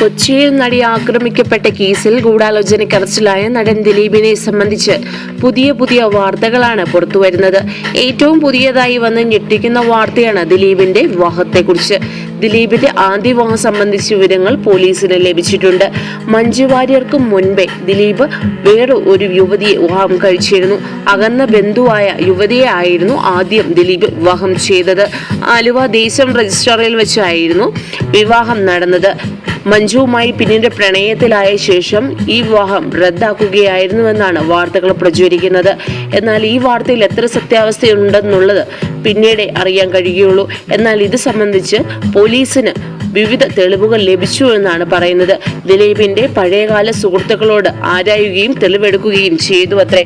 കൊച്ചിയിൽ നടി ആക്രമിക്കപ്പെട്ട കേസിൽ ഗൂഢാലോചനയ്ക്കറച്ചിലായ നടൻ ദിലീപിനെ സംബന്ധിച്ച് പുതിയ പുതിയ വാർത്തകളാണ് പുറത്തുവരുന്നത്. ഏറ്റവും പുതിയതായി വന്ന് ഞെട്ടിക്കുന്ന വാർത്തയാണ് ദിലീപിന്റെ വിവാഹത്തെക്കുറിച്ച്. ദിലീപിന്റെ ആദ്യ വിവാഹം സംബന്ധിച്ച വിവരങ്ങൾ പോലീസിന് ലഭിച്ചിട്ടുണ്ട്. മഞ്ജു വാര്യർക്ക് മുൻപേ ദിലീപ് വേറെ ഒരു യുവതിയെ വിവാഹം കഴിച്ചിരുന്നു. അകന്ന ബന്ധുവായ യുവതിയെ ആയിരുന്നു ആദ്യം ദിലീപ് വിവാഹം ചെയ്തത്. ആലുവ ദേശം രജിസ്ട്രാറിൽ വെച്ചായിരുന്നു വിവാഹം നടന്നത്. മഞ്ജുവുമായി പിന്നീട് പ്രണയത്തിലായ ശേഷം ഈ വിവാഹം റദ്ദാക്കുകയായിരുന്നുവെന്നാണ് വാർത്തകൾ പ്രചരിക്കുന്നത്. എന്നാൽ ഈ വാർത്തയിൽ എത്ര സത്യാവസ്ഥയുണ്ടെന്നുള്ളത് പിന്നീട് അറിയാൻ കഴിയുകയുള്ളൂ എന്നാൽ ഇത് സംബന്ധിച്ച് പോലീസിന് വിവിധ തെളിവുകൾ ലഭിച്ചു എന്നാണ് പറയുന്നത്. ദിലീപിന്റെ പഴയകാല സുഹൃത്തുക്കളോട് ആരായുകയും തെളിവെടുക്കുകയും ചെയ്തു അത്രേ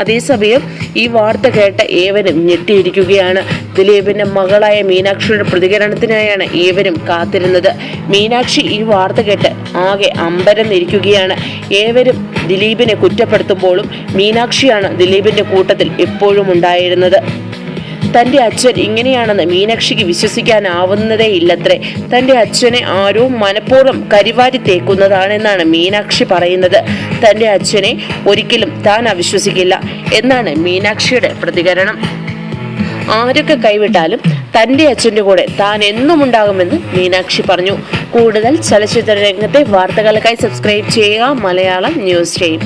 അതേസമയം ഈ വാർത്ത കേട്ട ഏവരും ഞെട്ടിയിരിക്കുകയാണ്. ദിലീപിന്റെ മകളായ മീനാക്ഷിയുടെ പ്രതികരണത്തിനായാണ് ഏവരും കാത്തിരുന്നത്. മീനാക്ഷി ഈ വാർത്ത കേട്ട് ആകെ അമ്പരന്നിരിക്കുകയാണ്. ഏവരും ദിലീപിനെ കുറ്റപ്പെടുത്തുമ്പോഴും മീനാക്ഷിയാണ് ദിലീപിന്റെ കൂട്ടത്തിൽ എപ്പോഴും ഉണ്ടായിരുന്നത്. തന്റെ അച്ഛൻ ഇങ്ങനെയാണെന്ന് മീനാക്ഷിക്ക് വിശ്വസിക്കാനാവുന്നതേ ഇല്ലത്രേ. തന്റെ അച്ഛനെ ആരോ മനഃപൂർവം കരിവാരി തേക്കുന്നതാണെന്നാണ് മീനാക്ഷി പറയുന്നത്. തന്റെ അച്ഛനെ ഒരിക്കലും താൻ അവിശ്വസിക്കില്ല എന്നാണ് മീനാക്ഷിയുടെ പ്രതികരണം. ആരൊക്കെ കൈവിട്ടാലും തന്റെ അച്ഛന്റെ കൂടെ താൻ എന്നും ഉണ്ടാകുമെന്ന് മീനാക്ഷി പറഞ്ഞു. കൂടുതൽ ചലച്ചിത്ര രംഗത്തെ വാർത്തകൾക്കായി സബ്സ്ക്രൈബ് ചെയ്യുക മലയാളം ന്യൂസ് ടൈം.